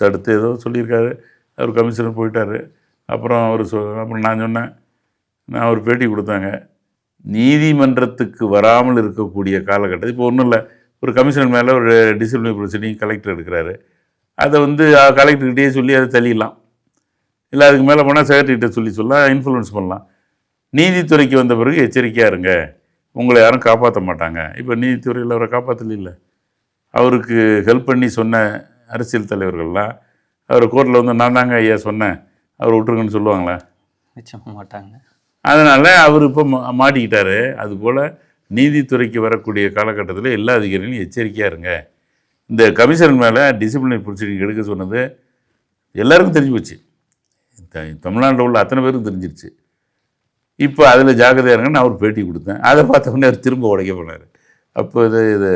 தடுத்து ஏதோ சொல்லியிருக்காரு. அவர் கமிஷனர் போயிட்டார். அப்புறம் அவர் சொ அப்புறம் நான் சொன்னேன் நான் அவர் பேட்டி கொடுத்தாங்க. நீதிமன்றத்துக்கு வராமல் இருக்கக்கூடிய காலகட்டத்தில் இப்போ ஒன்றும் இல்லை. ஒரு கமிஷனர் மேலே ஒரு டிசிப்ளினரி ப்ரொசீடிங் கலெக்டர் எடுக்கிறாரு. அதை வந்து கலெக்டர்கிட்டே சொல்லி அதை தள்ளிடலாம். இல்லை அதுக்கு மேலே போனால் செக்ரட்டரிகிட்ட சொல்லி சொல்லலாம் இன்ஃப்ளூயன்ஸ் பண்ணலாம். நீதித்துறைக்கு வந்த பிறகு எச்சரிக்கையாக இருங்க. உங்களை யாரும் காப்பாற்ற மாட்டாங்க. இப்போ நீதித்துறையில் அவரை காப்பாற்றல அவருக்கு ஹெல்ப் பண்ணி சொன்ன அரசியல் தலைவர்கள்லாம் அவர் கோர்ட்டில் வந்து நான் தாங்க ஐயா சொன்னேன். அவர் விட்டுருங்கன்னு சொல்லுவாங்களா? நிச்சயமா மாட்டாங்க. அதனால் அவர் இப்போ மா- மாட்டிக்கிட்டாரு. அதுபோல் நீதித்துறைக்கு வரக்கூடிய காலகட்டத்தில் எல்லா அதிகாரிகளும் எச்சரிக்கையாக இருங்க. இந்த கமிஷனர் மேலே டிசிப்ளினரி ப்ரொசீடிங் எடுக்க சொன்னது எல்லாருக்கும் தெரிஞ்சு போச்சு. தமிழ்நாட்டில் உள்ள அத்தனை பேரும் தெரிஞ்சிருச்சு. இப்போ அதில் ஜாக்கிரதையாக இருங்கன்னு அவர் பேட்டி கொடுத்தேன். அதை பார்த்த உடனே அவர் திரும்ப உடைக்க போனார். அப்போ இது இது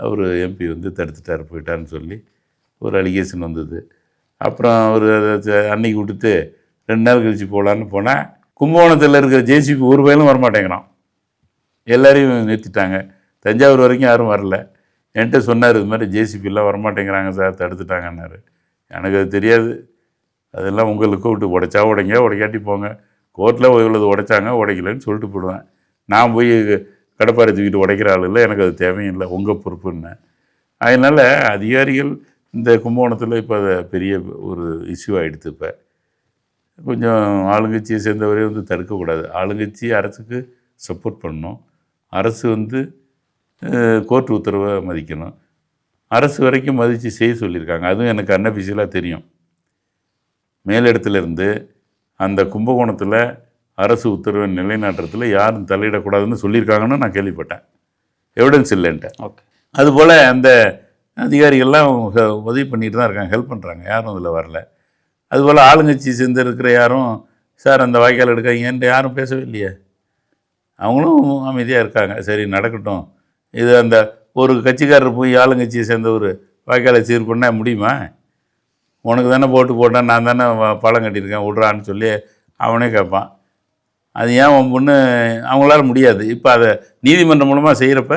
அவர் எம்பி வந்து தடுத்துட்டார் போயிட்டாருன்னு சொல்லி ஒரு அலிகேஷன் வந்தது. அப்புறம் அவர் அதை அன்னைக்கு விட்டுட்டு ரெண்டு நாள் கழிச்சு போகலான்னு போனால் கும்பகோணத்தில் இருக்கிற ஜேசிபி ஒரு வயலும் வரமாட்டேங்கிறான். எல்லாரையும் நிறுத்திட்டாங்க. தஞ்சாவூர் வரைக்கும் யாரும் வரல. என்கிட்ட சொன்னார் இது மாதிரி ஜேசிபிலாம் வரமாட்டேங்கிறாங்க சார் தடுத்துட்டாங்கன்னாரு. எனக்கு அது தெரியாது. அதெல்லாம் உங்களுக்கு விட்டு உடைச்சா உடைங்க உடைக்காட்டி போங்க. கோர்ட்டில் இவ்வளவு உடைச்சாங்க உடைக்கலன்னு சொல்லிட்டு போடுவேன் நான் போய் கடப்பாறை தூக்கிட்டு உடைக்கிற ஆள் இல்லை எனக்கு அது தேவையில்லை உங்கள் பொறுப்புன்னு. அதனால் அதிகாரிகள் இந்த கும்பகோணத்தில் இப்போ அதை பெரிய ஒரு இஷ்யூ ஆகிடுது இப்போ. கொஞ்சம் ஆளுங்கட்சியை சேர்ந்தவரே வந்து தடுக்கக்கூடாது. ஆளுங்கட்சி அரசுக்கு சப்போர்ட் பண்ணணும். அரசு வந்து கோர்ட் உத்தரவை மதிக்கணும். அரசு வரைக்கும் மதித்து செய்ய சொல்லியிருக்காங்க. அதுவும் எனக்கு அன்அஃபிஷியலாக தெரியும். மேலிடத்துல இருந்து அந்த கும்பகோணத்தில் அரசு உத்தரவை நிலைநாட்டுறதுல யாரும் தலையிடக்கூடாதுன்னு சொல்லியிருக்காங்கன்னு நான் கேள்விப்பட்டேன். எவிடன்ஸ் இல்லைன்ட்டு. ஓகே அதுபோல் அந்த அதிகாரிகள்லாம் உதவி பண்ணிட்டு தான் இருக்காங்க ஹெல்ப் பண்ணுறாங்க யாரும் அதில் வரல. அதுபோல் ஆளுங்கட்சி சேர்ந்து இருக்கிற யாரும் சார் அந்த வாய்க்கால் எடுக்காதீங்கன்ட்டு யாரும் பேசவே இல்லையே? அவங்களும் அமைதியாக இருக்காங்க. சரி நடக்கட்டும். இது அந்த ஒரு கட்சிக்காரர் போய் ஆளுங்கட்சியை சேர்ந்த ஒரு வாய்க்காலை சீர் முடியுமா? உனக்கு தானே போட்டு போட்டேன் நான் தானே பழம் கட்டியிருக்கேன் விட்றான்னு சொல்லி அவனே கேட்பான். அது ஏன் உன் பொண்ணு அவங்களால முடியாது. இப்போ அதை நீதிமன்றம் மூலமாக செய்கிறப்ப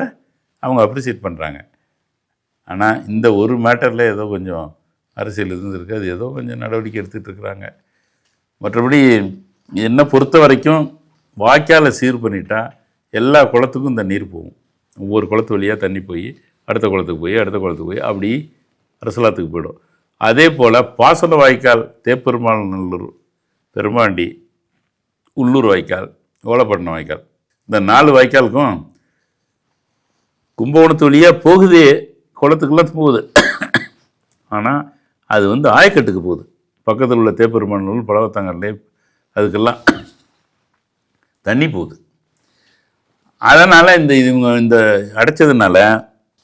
அவங்க அப்ரிசியேட் பண்ணுறாங்க ஆனால் இந்த ஒரு மேட்டரில் ஏதோ கொஞ்சம் அரசியல் இருந்திருக்கு. அது ஏதோ கொஞ்சம் நடவடிக்கை எடுத்துகிட்டு இருக்கிறாங்க. மற்றபடி என்னை பொறுத்த வரைக்கும் வாய்க்காலை சீர் பண்ணிட்டா எல்லா குளத்துக்கும் இந்த நீர் போகும். ஒவ்வொரு குளத்து வழியாக தண்ணி போய் அடுத்த குளத்துக்கு போய் அடுத்த குளத்துக்கு போய் அப்படி அரசலாத்துக்கு போயிடும். அதே போல் பாசன வாய்க்கால் தேப்பெருமாள் நல்லூர் பெருமாண்டி உள்ளூர் வாய்க்கால் ஓலப்பட்டினம் வாய்க்கால். இந்த நாலு வாய்க்காலுக்கும் கும்பகோணத்து வழியாக போகுதே குளத்துக்கெல்லாம் போகுது. ஆனால் அது வந்து ஆயக்கட்டுக்கு போகுது. பக்கத்தில் உள்ள தேப்பெருமானூர் பழவத்தாங்கல்லே அதுக்கெல்லாம் தண்ணி போகுது. அதனால் இந்த இவங்க இந்த அடைச்சதுனால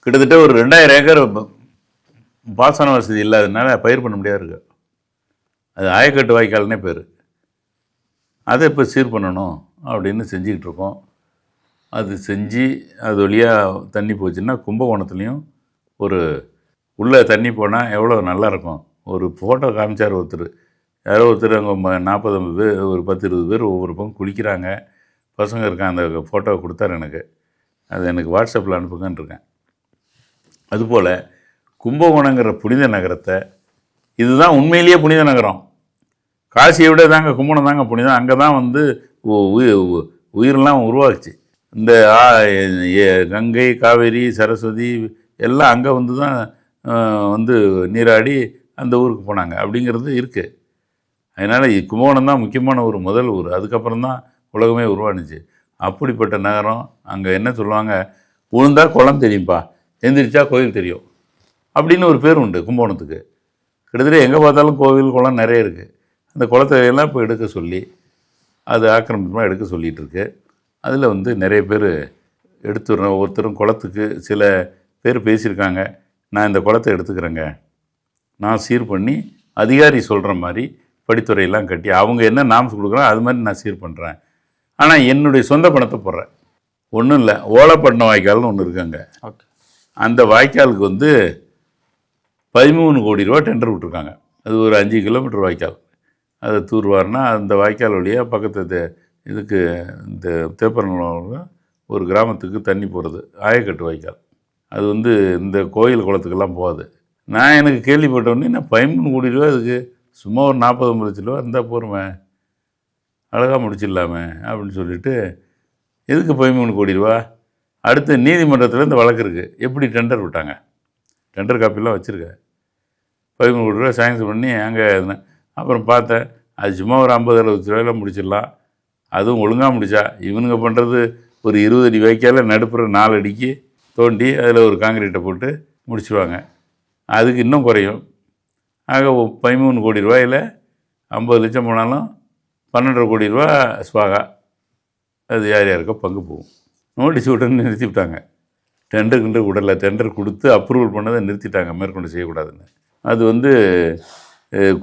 கிட்டத்தட்ட ஒரு ரெண்டாயிரம் ஏக்கர் பாசன வசதி இல்லாததுனால பயிர் பண்ண முடியாது இருக்கு. அது ஆயக்கட்டு வாய்க்கால்னே பேர். அதை இப்போ சீர் பண்ணணும் அப்படின்னு செஞ்சுக்கிட்டு இருக்கோம். அது செஞ்சு அது வழியாக தண்ணி போச்சுன்னா கும்பகோணத்துலேயும் ஒரு உள்ளே தண்ணி போனால் எவ்வளோ நல்லாயிருக்கும் ஒரு ஃபோட்டோ காமிச்சார் ஒருத்தர். யாரோ ஒருத்தர் அங்கே நாற்பது ஐம்பது பேர் ஒரு பத்து இருபது பேர் ஒவ்வொரு பக்கம் குளிக்கிறாங்க. பசங்க இருக்கான் அந்த ஃபோட்டோவை கொடுத்தாரு எனக்கு. அது எனக்கு வாட்ஸ்அப்பில் அனுப்புங்கன்னு இருக்கேன். அதுபோல் கும்பகோணங்கிற புனித நகரத்தை இதுதான் உண்மையிலேயே புனித நகரம். காசியை விட தாங்க கும்பகோணம் தாங்க புனிதம். அங்கே தான் வந்து உ- உயி- உயிரெல்லாம் இந்த கங்கை காவேரி சரஸ்வதி எல்லாம் அங்கே வந்து தான் வந்து நீராடி அந்த ஊருக்கு போனாங்க. அப்படிங்கிறது இருக்குது அதனால் கும்பகோணம் தான் முக்கியமான ஒரு முதல் ஊர். அதுக்கப்புறம் தான் உலகமே உருவானுச்சு. அப்படிப்பட்ட நகரம் அங்கே என்ன சொல்லுவாங்க? உளுந்தா குளம் தெரியும்ப்பா எந்திரிச்சா கோயில் தெரியும். அப்படின்னு ஒரு பேர் உண்டு கும்பகோணத்துக்கு. கிட்டத்தட்ட எங்கே பார்த்தாலும் கோவில் குளம் நிறைய இருக்குது அந்த குளத்தை எல்லாம் இப்போ எடுக்க சொல்லி அது ஆக்கிரமிப்பமாக எடுக்க சொல்லிகிட்டு இருக்கு. அதில் வந்து நிறைய பேர் எடுத்துடுறோம் ஒவ்வொருத்தரும் குளத்துக்கு சில பேர் பேசியிருக்காங்க. நான் இந்த குளத்தை எடுத்துக்கிறேங்க. நான் சீர் பண்ணி அதிகாரி சொல்கிற மாதிரி படித்துறையெல்லாம் கட்டி அவங்க என்ன நாம்ஸ் கொடுக்குறோம் அது மாதிரி நான் சீர் பண்ணுறேன் ஆனால் என்னுடைய சொந்த பணத்தை போடுறேன். ஒன்றும் இல்லை ஓலப்பட்டினம் வாய்க்கால்னு ஒன்று இருக்காங்க. அந்த வாய்க்காலுக்கு வந்து பதிமூணு கோடி ரூபா டெண்டர் விட்ருக்காங்க அது ஒரு அஞ்சு கிலோமீட்டர் வாய்க்கால். அதை தூர்வார்னா அந்த வாய்க்கால் வழியாக பக்கத்து இதுக்கு இந்த தேப்பரங்குளம் ஒரு கிராமத்துக்கு தண்ணி போகிறது ஆயக்கட்டு வாய்க்கால். அது வந்து இந்த கோயில் குளத்துக்கெல்லாம் போகாது. நான் எனக்கு கேள்விப்பட்டோன்னே நான் பதிமூணு கோடி ரூபா இதுக்கு சும்மா ஒரு நாற்பது ஐம்பது லட்ச ரூபா இருந்தால் போருமே. அழகாக முடிச்சிடலாமே அப்படின்னு சொல்லிட்டு எதுக்கு பதிமூணு கோடி ரூபா? அடுத்து நீதிமன்றத்தில் இந்த வழக்கு இருக்குது எப்படி டெண்டர் விட்டாங்க? டெண்டர் காப்பிலாம் வச்சுருக்கேன் பதிமூணு கோடி ரூபா சாங்ஷன் பண்ணி அங்கே அப்புறம் பார்த்தேன் அது சும்மா ஒரு ஐம்பது அறுபது ரூபாயில் முடிச்சிடலாம். அதுவும் ஒழுங்காக முடிச்சா இவனுங்க பண்ணுறது ஒரு இருபது அடி வைக்கால நடுப்புற நாலு அடிக்கு தோண்டி அதில் ஒரு காங்கிரீட்டை போட்டு முடிச்சிடுவாங்க அதுக்கு இன்னும் குறையும். ஆக பதிமூணு கோடி ரூபாயில் ஐம்பது லட்சம் போனாலும் பன்னெண்டரை கோடி ரூபா ஸ்வாகா அது யார் யாருக்கோ பங்கு போகும். நோட்டீஸ் விட்டுன்னு நிறுத்தி விட்டாங்க. டெண்டர் கிண்டர் விடலை. டெண்டர் கொடுத்து அப்ரூவல் பண்ணதை நிறுத்திட்டாங்க. மேற்கொண்டு செய்யக்கூடாதுன்னு. அது வந்து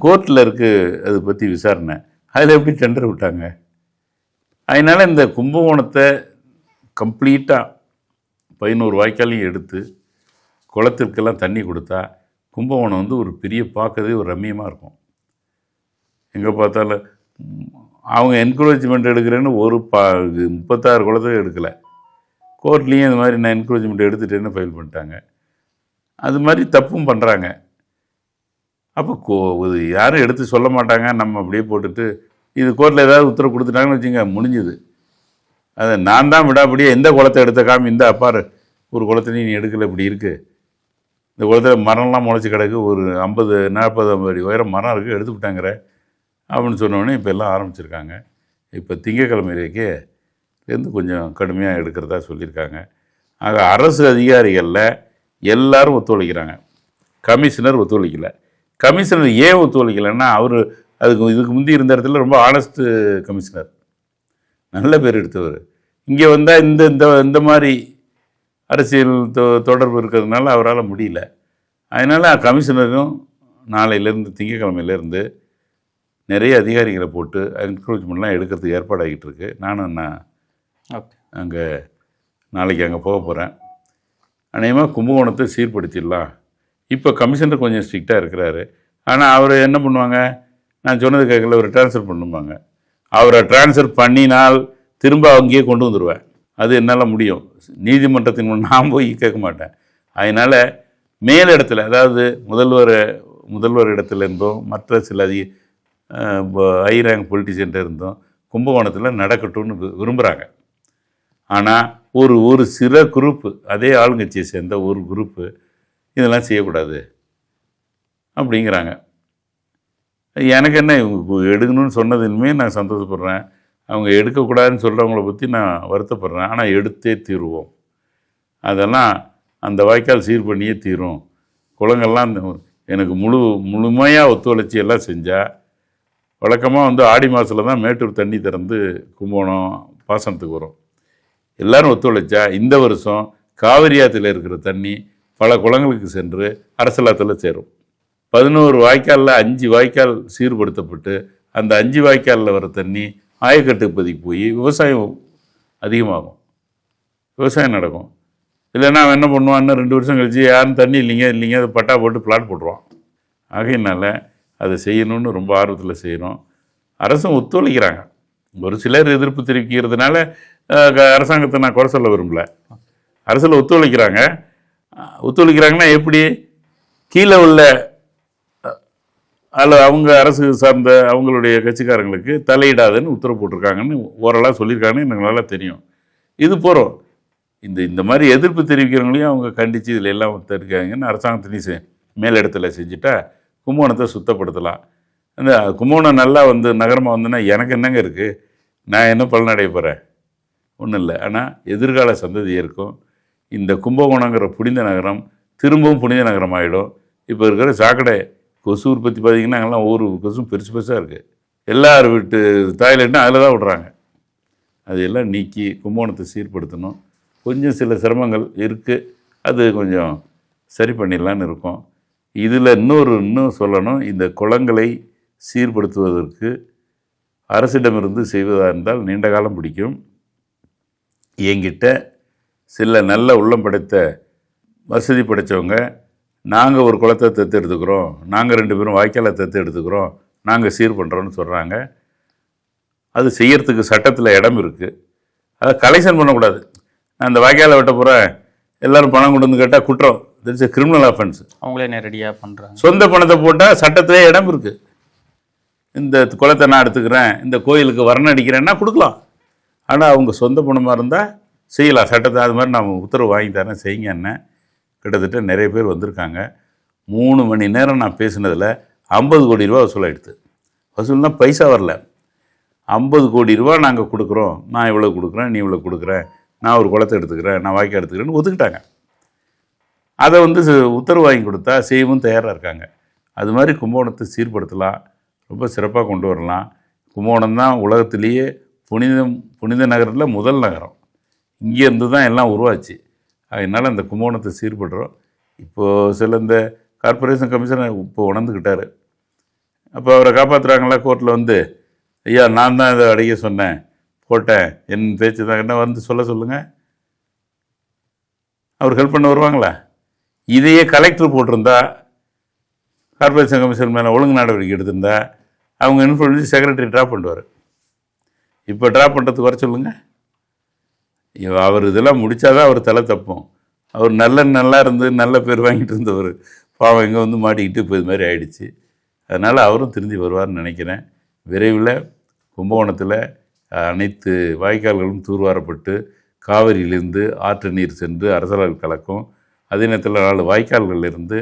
கோர்ட்டில் இருக்குது அதை பற்றி விசாரணை. அதில் எப்படி டெண்டர் விட்டாங்க? அதனால் இந்த கும்பகோணத்தை கம்ப்ளீட்டாக பதினோரு வாய்க்காலையும் எடுத்து குளத்திற்கெல்லாம் தண்ணி கொடுத்தா கும்பகோணம் வந்து ஒரு பெரிய பார்க்கறதே ஒரு ரம்மியமாக இருக்கும். எங்கே பார்த்தாலும் அவங்க என்கரேஜ்மெண்ட் எடுக்கிறேன்னு ஒரு பா முப்பத்தாறு குளத்தையும் எடுக்கலை. கோர்ட்லேயும் இந்த மாதிரி நான் என்கரேஜ்மெண்ட் எடுத்துட்டேன்னு ஃபைல் பண்ணிட்டாங்க. அது மாதிரி தப்பும் பண்ணுறாங்க அப்போ கோ இது யாரும் எடுத்து சொல்ல மாட்டாங்க. நம்ம அப்படியே போட்டுட்டு இது கோர்ட்டில் ஏதாவது உத்தரவு கொடுத்துட்டாங்கன்னு வச்சுங்க முடிஞ்சுது. அதை நான் தான் விடாப்படியே எந்த குளத்தை எடுத்த காமி இந்த அப்பாரு ஒரு குளத்துலையும் நீ எடுக்கலை இப்படி இருக்குது இந்த குளத்தில் மரம்லாம் முளைச்சி கிடக்கு ஒரு ஐம்பது நாற்பது ஐம்பது அடி உயரம் மரம் இருக்குது எடுத்து விட்டாங்கிற அப்படின்னு சொன்னோடனே இப்போ எல்லாம் ஆரம்பிச்சிருக்காங்க. இப்போ திங்கக்கிழமையிலேக்கே இருந்து கொஞ்சம் கடுமையாக எடுக்கிறதா சொல்லியிருக்காங்க. ஆக அரசு அதிகாரிகளில் எல்லோரும் ஒத்துழைக்கிறாங்க. கமிஷனர் ஒத்துழைக்கலை. கமிஷனர் ஏன் ஒத்துழைக்கலைன்னா அவர் அதுக்கு இதுக்கு முந்தி இருந்த இடத்துல ரொம்ப ஆனஸ்ட் கமிஷனர். நல்ல பேர் எடுத்தவர். இங்கே வந்தால் இந்த இந்த இந்த மாதிரி அரசியல் தொ தொடர்பு இருக்கிறதுனால அவரால் முடியல. அதனால் கமிஷனரும் நாளையிலேருந்து திங்கக்கிழமையிலேருந்து நிறைய அதிகாரிகளை போட்டு என்கரேஜ்மெண்ட்லாம் எடுக்கிறதுக்கு ஏற்பாடாகிட்டு இருக்கு. நானும் நான் அங்கே நாளைக்கு அங்கே போக போகிறேன் அநேகமாக கும்பகோணத்தை சீர்படுத்திடலாம். இப்போ கமிஷனர் கொஞ்சம் ஸ்ட்ரிக்டாக இருக்கிறாரு. ஆனால் அவர் என்ன பண்ணுவாங்க? நான் சொன்னது கேட்கல ஒரு ட்ரான்ஸ்ஃபர் பண்ணுவாங்க அவரை ட்ரான்ஸ்ஃபர் பண்ணினால் திரும்ப அங்கேயே கொண்டு வந்துடுவேன் அது என்னால் முடியும். நீதிமன்றத்தின் முன் நான் போய் கேட்க மாட்டேன். அதனால் மேலிடத்துல அதாவது முதல்வர் முதல்வர் இடத்துல இருந்தும் மற்ற சில அதிக ஹை ரேங்க் பொலிட்டிஷியன்ட்ட இருந்தும். கும்பகோணத்தில் நடக்கட்டும்னு வி- விரும்புகிறாங்க ஆனால் ஒரு ஒரு சில குரூப்பு அதே ஆளுங்கட்சியை சேர்ந்த ஒரு குரூப்பு இதெல்லாம் செய்யக்கூடாது அப்படிங்கிறாங்க. எனக்கு என்ன இவங்க எடுக்கணும்னு சொன்னதுமே நான் சந்தோஷப்படுறேன். அவங்க எடுக்கக்கூடாதுன்னு சொல்கிறவங்கள பற்றி நான் வருத்தப்படுறேன். ஆனால் எடுத்தே தீருவோம். அதெல்லாம் அந்த வாய்க்கால் சீர் பண்ணியே தீரும். குளங்கள்லாம் எனக்கு முழு முழுமையாக ஒத்துழைச்சி எல்லாம் செஞ்சால் வழக்கமாக வந்து ஆடி மாதத்தில் தான் மேட்டூர் தண்ணி திறந்து கும்போணம் பாசனத்துக்கு வரும். எல்லோரும் ஒத்துழைச்சா இந்த வருஷம் காவிரி ஆற்றுல இருக்கிற தண்ணி பல குளங்களுக்கு சென்று அரசலாத்தில் சேரும். பதினோரு வாய்க்காலில் அஞ்சு வாய்க்கால் சீர்படுத்தப்பட்டு அந்த அஞ்சு வாய்க்காலில் வர தண்ணி ஆயக்கட்டு பதிக்கு போய் விவசாயம் அதிகமாகும். விவசாயம் நடக்கும். இல்லைன்னா அவன் என்ன பண்ணுவான்? இன்னும் ரெண்டு வருஷம் கழிச்சு யாரும் தண்ணி இல்லைங்க இல்லைங்க அதை பட்டா போட்டு பிளாட் போட்டுருவான். ஆகையினால அதை செய்யணும்னு ரொம்ப ஆர்வத்தில் செய்கிறோம் அரசும் ஒத்துழைக்கிறாங்க. ஒரு சிலர் எதிர்ப்பு தெரிவிக்கிறதுனால க- அரசாங்கத்தை நான் குறை சொல்ல விரும்பல. அரசில் ஒத்துழைக்கிறாங்க. ஒத்துழைக்கிறாங்கன்னா எப்படி? கீழே உள்ள அதில் அவங்க அரசு சார்ந்த அவங்களுடைய கட்சிக்காரங்களுக்கு தலையிடாதுன்னு உத்தரவு போட்டிருக்காங்கன்னு ஓரளவு சொல்லியிருக்காங்கன்னு எனக்கு நல்லா தெரியும். இது போகிறோம் இந்த இந்த மாதிரி எதிர்ப்பு தெரிவிக்கிறவங்களையும் அவங்க கண்டித்து இதில் எல்லாம் இருக்காங்கன்னு அரசாங்கத்திலையும் செ மேலிடத்தில் செஞ்சுட்டா கும்பகோணத்தை சுத்தப்படுத்தலாம். அந்த கும்பகோணம் நல்லா வந்து நகரமாக வந்தோன்னா எனக்கு என்னங்க இருக்குது நான் என்ன பலனடைய போகிறேன் ஒன்றும் இல்லை. ஆனால் எதிர்கால சந்ததி இருக்கும். இந்த கும்பகோணங்கிற புனித நகரம் திரும்பவும் புனித நகரம் ஆகிடும் இப்போ இருக்கிற சாக்கடை கொசு உற்பத்தி பார்த்திங்கன்னா அங்கெல்லாம் ஒவ்வொரு கொசும் பெருசு பெருசாக இருக்குது எல்லார் வீட்டு டாய்லெட்னா அதில் தான் விட்றாங்க. அதையெல்லாம் நீக்கி கும்பகோணத்தை சீர்படுத்தணும். கொஞ்சம் சில சிரமங்கள் இருக்குது அது கொஞ்சம் சரி பண்ணிடலான்னு இருக்கோம். இதில் இன்னொரு இன்னும் சொல்லணும் இந்த குளங்களை சீர்படுத்துவதற்கு அரசிடமிருந்து செய்வதாக இருந்தால் நீண்ட காலம் பிடிக்கும். என்கிட்ட சில நல்ல உள்ளம் படைத்த வசதி படைத்தவங்க நாங்கள் ஒரு குளத்தை தத்து எடுத்துக்கிறோம் நாங்கள் ரெண்டு பேரும் வாய்க்காலை தத்து எடுத்துக்கிறோம் நாங்கள் சீர் பண்ணுறோன்னு சொல்கிறாங்க அது செய்யறதுக்கு சட்டத்தில் இடம் இருக்குது அதை கலெக்ஷன் பண்ணக்கூடாது. நான் இந்த வாய்க்காலை வெட்ட போகிறேன் எல்லாரும் பணம் கொண்டு வந்து கேட்டால் குற்றம். திட்ஸ் கிரிமினல் அஃபென்ஸ் அவங்களே நேரடியாக பண்ணுறாங்க சொந்த பணத்தை போட்டால் சட்டத்திலே இடம் இருக்குது இந்த குளத்தை நான் எடுத்துக்கிறேன் இந்த கோயிலுக்கு வர்ணம் அடிக்கிறேன்னா கொடுக்கலாம். ஆனால் அவங்க சொந்த பணமாக இருந்தால் செய்யலாம் சட்டத்தை அது மாதிரி நான் உத்தரவு வாங்கி தரேன். செய்யுங்க என்ன கிட்டத்தட்ட நிறைய பேர் வந்திருக்காங்க. மூணு மணி நேரம் நான் பேசினதில் ஐம்பது கோடி ரூபா வசூல் ஆகிடுது வசூல்னால் பைசா வரல. ஐம்பது கோடி ரூபா நாங்கள் கொடுக்குறோம். நான் இவ்வளோ கொடுக்குறேன் நீ இவ்வளோ கொடுக்குறேன். நான் ஒரு குளத்தை எடுத்துக்கிறேன் நான் வாய்க்கா எடுத்துக்கிறேன்னு ஒத்துக்கிட்டாங்க அதை வந்து ச- உத்தரவு வாங்கி கொடுத்தா செய்யவும் தயாராக இருக்காங்க. அது மாதிரி கும்பகோணத்தை சீர்படுத்தலாம். ரொம்ப சிறப்பாக கொண்டு வரலாம். கும்பகோணம் தான் உலகத்திலேயே புனிதம் புனித நகரத்தில் முதல் நகரம். இங்கேருந்து தான் எல்லாம் உருவாச்சு. அதனால் அந்த கும்போணத்தை சீர்படுறோம். இப்போது சில இந்த கார்ப்பரேஷன் கமிஷனர் இப்போ உணர்ந்துக்கிட்டார் அப்போ அவரை காப்பாற்றுறாங்களா கோர்ட்டில் வந்து ஐயா நான் தான் இதை அடைய சொன்னேன். போட்டேன். என் பேச்சு தான். என்ன வந்து சொல்ல சொல்லுங்கள் அவர் ஹெல்ப் பண்ண வருவாங்களா? இதையே கலெக்டர் போட்டிருந்தா கார்பரேஷன் கமிஷன் மேலே ஒழுங்கு நடவடிக்கை எடுத்திருந்தா அவங்க இன்ஃபுளுன்ஸ் செக்ரட்டரி ட்ராப் பண்ணுவார் இப்போ ட்ராப் பண்ணுறதுக்கு வர சொல்லுங்கள் அவர் இதெல்லாம் முடித்தாதான் அவர் தலை தப்பும். அவர் நல்ல நல்லா இருந்து நல்ல பேர் வாங்கிட்டு இருந்தவர். பாவம் இங்கே வந்து மாட்டிக்கிட்டு இப்போ இது மாதிரி ஆயிடுச்சு. அதனால் அவரும் திரும்பி வருவார்னு நினைக்கிறேன். விரைவில் கும்பகோணத்தில் அனைத்து வாய்க்கால்களும் தூர்வாரப்பட்டு காவிரியிலிருந்து ஆற்று நீர் சென்று அரசலால் கலக்கும். அதே நேரத்தில் நாலு வாய்க்கால்கள் இருந்து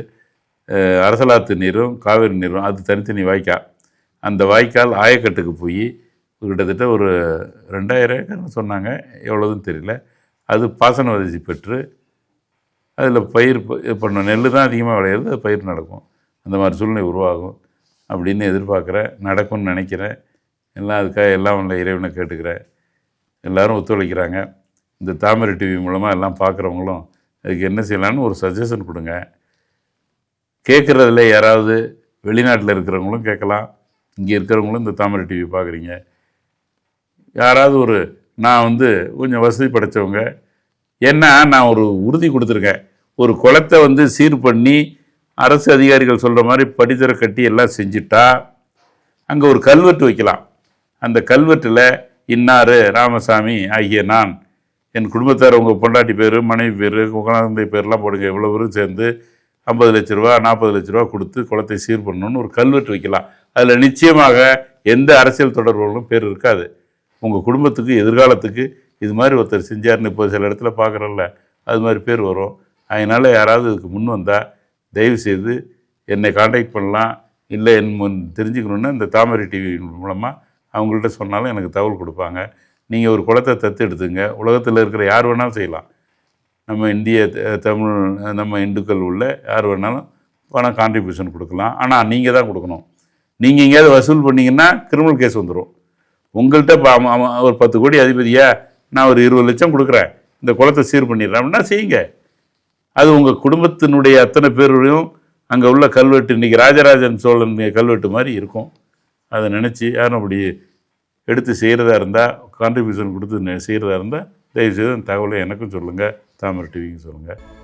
அரசலாத்து நீரும் காவிரி நீரும் அது தனித்தனி வாய்க்கால் அந்த வாய்க்கால் ஆயக்கட்டுக்கு போய் கிட்டத்தட்ட ஒரு ரெண்டாயிரம் ஏக்கர்னு சொன்னாங்க. எவ்வளோதுன்னு தெரியல. அது பாசன வரிசை பெற்று அதில் பயிர் பண்ண நெல் தான் அதிகமாக விளையிறது அது பயிர் நடக்கும். அந்த மாதிரி சூழ்நிலை உருவாகும் அப்படின்னு எதிர்பார்க்குறேன் நடக்கும்னு நினைக்கிறேன் எல்லாம் அதுக்காக எல்லாம் உள்ள இறைவனை கேட்டுக்கிறேன் எல்லாரும் ஒத்துழைக்கிறாங்க. இந்த தாமரை டிவி மூலமாக எல்லாம் பார்க்குறவங்களும் அதுக்கு என்ன செய்யலாம்னு ஒரு சஜஷன் கொடுங்க. கேட்குறதுல யாராவது வெளிநாட்டில் இருக்கிறவங்களும் கேட்கலாம். இங்கே இருக்கிறவங்களும் இந்த தாமரை டிவி பார்க்குறீங்க. யாராவது ஒரு நான் வந்து கொஞ்சம் வசதி படைத்தவங்க ஏன்னா நான் ஒரு உறுதி கொடுத்துருக்கேன். ஒரு குளத்தை வந்து சீர் பண்ணி அரசு அதிகாரிகள் சொல்கிற மாதிரி படித்தர கட்டி எல்லாம் செஞ்சுட்டா அங்கே ஒரு கல்வெட்டு வைக்கலாம். அந்த கல்வெட்டில் இன்னார் ராமசாமி ஆகிய நான் என் குடும்பத்தார் உங்கள் பொண்டாட்டி பேர் மனைவி பேர் குகநாதந்தை பேர்லாம் போடுங்க இவ்வளோ பேரும் சேர்ந்து ஐம்பது லட்ச ரூபா நாற்பது லட்ச ரூபா கொடுத்து குளத்தை சீர் பண்ணணும்னு ஒரு கல்வெட்டு வைக்கலாம். அதில் நிச்சயமாக எந்த அரசியல் தொடர்புகளும் பேர் இருக்காது. உங்கள் குடும்பத்துக்கு எதிர்காலத்துக்கு இது மாதிரி ஒருத்தர் செஞ்சார்னு இப்போ சில இடத்துல பார்க்குறோம்ல அது மாதிரி பேர் வரும். அதனால் யாராவது இதுக்கு முன் வந்தால் தயவு செய்து என்னை காண்டாக்ட் பண்ணலாம். இல்லை என் முன் தெரிஞ்சுக்கணுன்னா இந்த தாமரை டிவி மூலமாக அவங்கள்ட்ட சொன்னாலும் எனக்கு தகவல் கொடுப்பாங்க. நீங்கள் ஒரு குளத்தை தத்து எடுத்துங்க. உலகத்தில் இருக்கிற யார் வேணாலும் செய்யலாம். நம்ம இந்திய த- தமிழ் நம்ம இந்துக்கள் உள்ள யார் வேணாலும் பணம் கான்ட்ரிபியூஷன் கொடுக்கலாம். ஆனால் நீங்கள் தான் கொடுக்கணும். நீங்கள் எங்கேயாவது வசூல் பண்ணிங்கன்னா கிரிமினல் கேஸ் வந்துடும் உங்கள்கிட்ட இப்போ ஒரு பத்து கோடி அதிபதியா நான் ஒரு இருபது லட்சம் கொடுக்குறேன். இந்த குளத்தை சீர் பண்ணிடுறேன் அப்படின்னா செய்யுங்க. அது உங்கள் குடும்பத்தினுடைய அத்தனை பேரையும் அங்கே உள்ள கல்வெட்டு இன்றைக்கி ராஜராஜன் சோழன் கல்வெட்டு மாதிரி இருக்கும். அதை நினச்சி யாரும் அப்படி எடுத்து செய்கிறதா இருந்தால் கான்ட்ரிபியூஷன் கொடுத்து செய்கிறதா இருந்தால் தயவுசெய்து அந்த தகவலை எனக்கும் சொல்லுங்கள் தாமரை டிவிக்கும் சொல்லுங்கள்